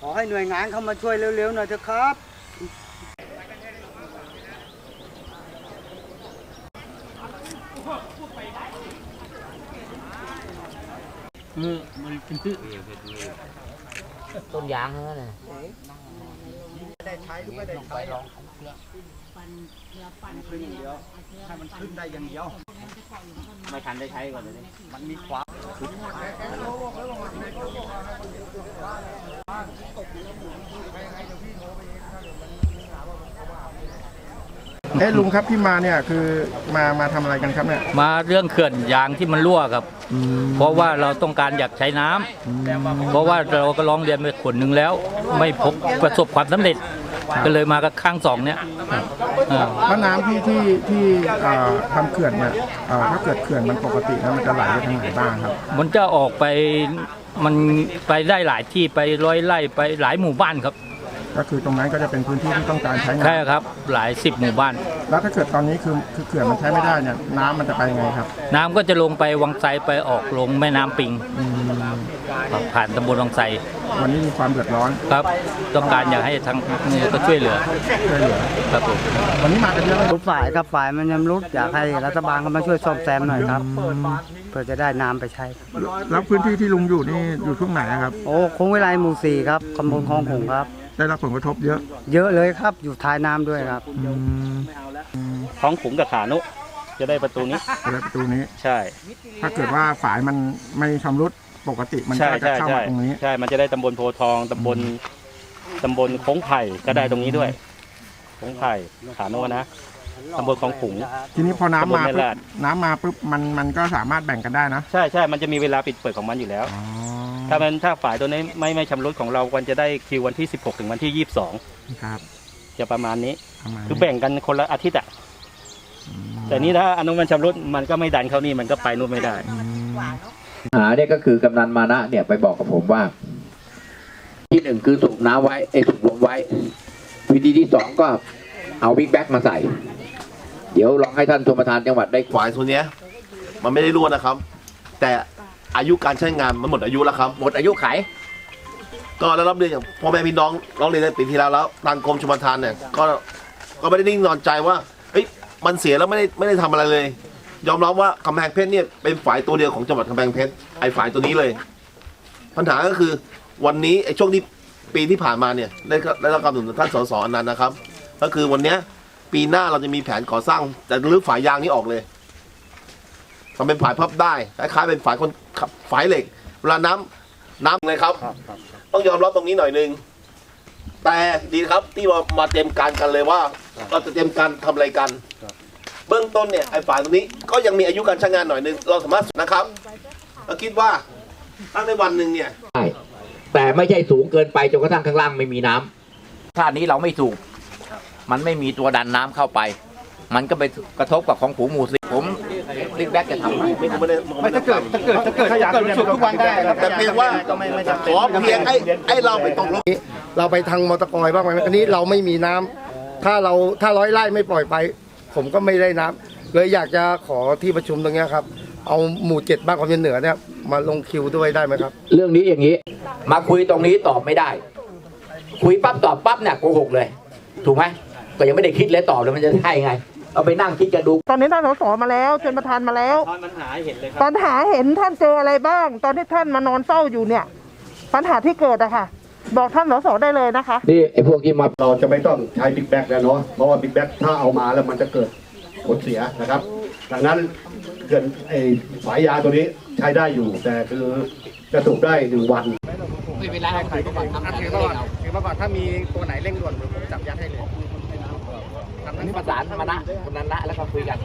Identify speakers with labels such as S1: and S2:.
S1: ขอให้หน่วยงานเข้ามาช่วยเร็วๆหน่อยเถอะครับ
S2: ต้นยางเท่านั้นนะ
S1: ได้ใช้หรือไม่ได้ใช้ให้มันขึ้นได้อย่างเดียว
S2: ไม่ทันได้ใช้ก่อนเลย
S1: มันมีความ
S3: เอ๊ะลุงครับที่มาเนี่ยคือมามาทำอะไรกันครับเนี่ย
S4: มาเรื่องเขื่อนยางที่มันรั่วครับ เพราะว่าเราต้องการอยากใช้น้ำเพราะว่าเราก็ร้องเรียนไปขนหนึ่งแล้ว ไม่พบประสบความสำเร็จ ก็เลยมากับข้างสองเนี่ยอ่า
S3: แล้วน้ำที่ที่ที่เอ่อทำเขื่อนเนี่ยเอ่อถ้าเกิดเขื่อนมันปกติแล้วมันจะไหลไปทางไหนบ้างครับ
S4: มันจะออกไปมันไปได้หลายที่ไปร้อยไร่ไปหลายหมู่บ้านครับ
S3: ก็คือตรงนั้นก็จะเป็นพื้นที่ที่ต้องการใช้
S4: ใช่
S3: น้ำ
S4: ครับหลายสิบหมู่บ้าน
S3: แล้วถ้าเกิดตอนนี้คือคือเขื่อนมันใช้ไม่ได้เนี่ยน้ำมันจะไปยังไงครับ
S4: น้ำก็จะลงไปวังไซไปออกลงแม่น้ำปิงครับผ่านตำบลวังไซ
S3: วันนี้มีความเดือดร้อน
S4: ครับ ต้องการอยากให้ทางนี่ก็ช่วยเหลือ
S3: ช่วยเหลือ
S4: ครับผม
S3: วันนี้มากันเยอะไหม
S1: ทุกฝ่ายครับฝ่ายมันยังรุดอยากให้รัฐบาลเขามาช่วยซ่อมแซมหน่อยครับเพื่อจะได้น้ำไปใช้
S3: แล้วพื้นที่ที่ลุงอยู่นี่อยู่ช่วงไหนนะครับ
S1: โอ้คงเวลาหมู่สี่ครับตำบลคลองหงส์ครับ
S3: ได้รับผลกระทบเยอะ
S1: เยอะเลยครับ อยู่ท้ายน้ำด้วยครับ
S3: อืม
S5: ท้องขุงกับขานุ จะได้ประตูนี้
S3: อะไรประตูนี้
S5: ใช่
S3: ถ้าเกิดว่าฝายมันไม่ชำรุดปกติมัน
S5: ใช่
S3: ก็จะ
S5: ใช่
S3: เข้า
S5: ใช่
S3: มาตรงนี้
S5: ใช่ มันจะได้ตำบลโพธิ์ทองตำบลตำบลโค้งไผ่ก็ได้ตรงนี้ด้วยโค้งไผ่ขานุนะ ตำบลคลองขุง
S3: ทีนี้พอน้ำมา
S5: ตำบลแม่
S3: ปุ๊บ
S5: ลาด
S3: น้ำมาปุ๊บมันมันก็สามารถแบ่งกันได้นะ
S5: ใช่ใช่มันจะมีเวลาปิดเปิดของมันอยู่แล้ว
S3: อ๋อ
S5: ถ้ามันถ้าฝ่ายตัวนี้ไม่ไม่ชำรุดของเราควรจะได้คิววันที่ 16 ถึงวันที่
S3: ครับ
S5: 22 จะประมาณนี้
S3: ประมาณ
S5: คือ
S3: นี้
S5: แบ่งกันคนละอาทิตย์อะแต่นี้ถ้าอนุมันชำรุดมันก็ไม่ดันเข้านี่มันก็ไปนู่นไม่ได้
S3: อืม
S2: หาเนี่ยก็คือกำนันมานะเนี่ยไปบอกกับผมว่า ที่หนึ่งคือสูบน้ำไว้ไอ้สูบลมไว้ วิธีที่สองก็เอาบิ๊กแบ็กมาใส่ เดี๋ยวลองให้ท่านชมประธานจังหวัดได้
S6: ฝายตัวเนี้ยมันไม่ได้รั่วนะครับ แต่ อายุการใช้งานมันหมดอายุแล้วครับ
S2: หมดอายุไข
S6: ก็ได้รับเรียนจากพ่อแม่พี่น้องร้องเรียนในปีที่แล้วแล้วทางกรมชลปรทานเนี่ยก็ก็ไม่ได้นิ่งนอนใจว่าเอ้ยมันเสียแล้วไม่ได้ไม่ได้ทำอะไรเลย ยอมรับว่ากำแพงเพชรเนี่ยเป็นฝ่ายตัวเดียวของจังหวัดกำแพงเพชรไอ้ฝายตัวนี้เลย ปัญหาก็คือวันนี้ไอ้ช่วงที่ปีที่ผ่านมาเนี่ยได้ได้รับการสนับสนุนท่านสสอนันต์นะครับ ก็คือวันเนี้ยปีหน้าเราจะมีแผนก่อสร้างจะรื้อฝายยางนี้ออกเลยทำเป็นฝายพับได้คล้ายๆเป็นฝายคน ขับฝายเหล็ก เวลาน้ำน้ำเลยครับ ต้องยอมรับตรงนี้หน่อยหนึง แต่ดีครับที่มามาเตรียมการกันเลยว่าเราจะเตรียมการทำอะไรกันเบื้องต้นเนี่ยไอ้ฝายตรงนี้ก็ยังมีอายุการใช้งานหน่อยหนึง เราสามารถนะครับเราคิดว่าตั้งในวันหนึ่งเนี่ย
S2: ได้แต่ไม่ใช่สูงเกินไปจนกระทั่งข้างล่างไม่มีน้ำถ้านี้เราไม่สูบมันไม่มีตัวดันน้ำเข้าไป มันก็ไปกระทบกับของผูหมูสิผม บิ๊กแบ็กจะทำให้
S6: ไม่ไม่ได้ไม่ถ้าเกิดถ้าเกิดถ้าเกิด
S1: ขยะเกิดสุดทุกวันได้ครับ
S6: แต่เพียงว่าขอเพียงไอ้ไอ้เราไปตกลง
S7: เราไปทางมอเตอร์กอยบ้างไหมอันนี้เราไม่มีน้ำถ้าเราถ้าร้อยไร่ไม่ปล่อยไป ผมก็ไม่ได้น้ำเลยอยากจะขอที่ประชุมตรงเนี้ยครับเอาหมู่เจ็ดบ้านความเย็นเหนือเนี่ยมาลงคิวด้วยได้ไหมครับ
S2: เรื่องนี้อย่างนี้ มาคุยตรงนี้ตอบไม่ได้ คุยปั๊บตอบปั๊บเนี่ยโกหกเลย ถูกไหมก็ยังไม่ได้คิดเลยตอบเลยมันจะใช่ไง เอาไปนั่งคิดกันดู
S8: ตอนนี้ท่านสสมาแล้วชนประธานมาแล้ว
S5: ปัญหาเห็นเลยครับ
S8: ปัญหาเห็นท่านเจออะไรบ้าง ตอนที่ท่านมานอนเฝ้าอยู่เนี่ย ปัญหาที่เกิดอะค่ะ บอกท่านสสได้เลยนะคะ
S2: นี่ไอ้พวกที่มา
S7: เราจะไม่ต้องใช้บิ๊กแบ็กแล้วเนาะ เพราะว่าบิ๊กแบ็กถ้าเอามาแล้วมันจะเกิดผลเสียนะครับ ดังนั้นเกินไอ้ฝายยาตัวนี้ใช้ได้อยู่ แต่คือจะสูบได้หนึ่งวัน
S2: ไม่เป็นไรครับถือมาก่อนทำถือมาก่อนถือมาก่อนถ้ามีตัวไหนเร่งด่วนผมจับยัดให้เลยอั นี้ประสานมานะคนนั้นละแล้วก็คุยกัน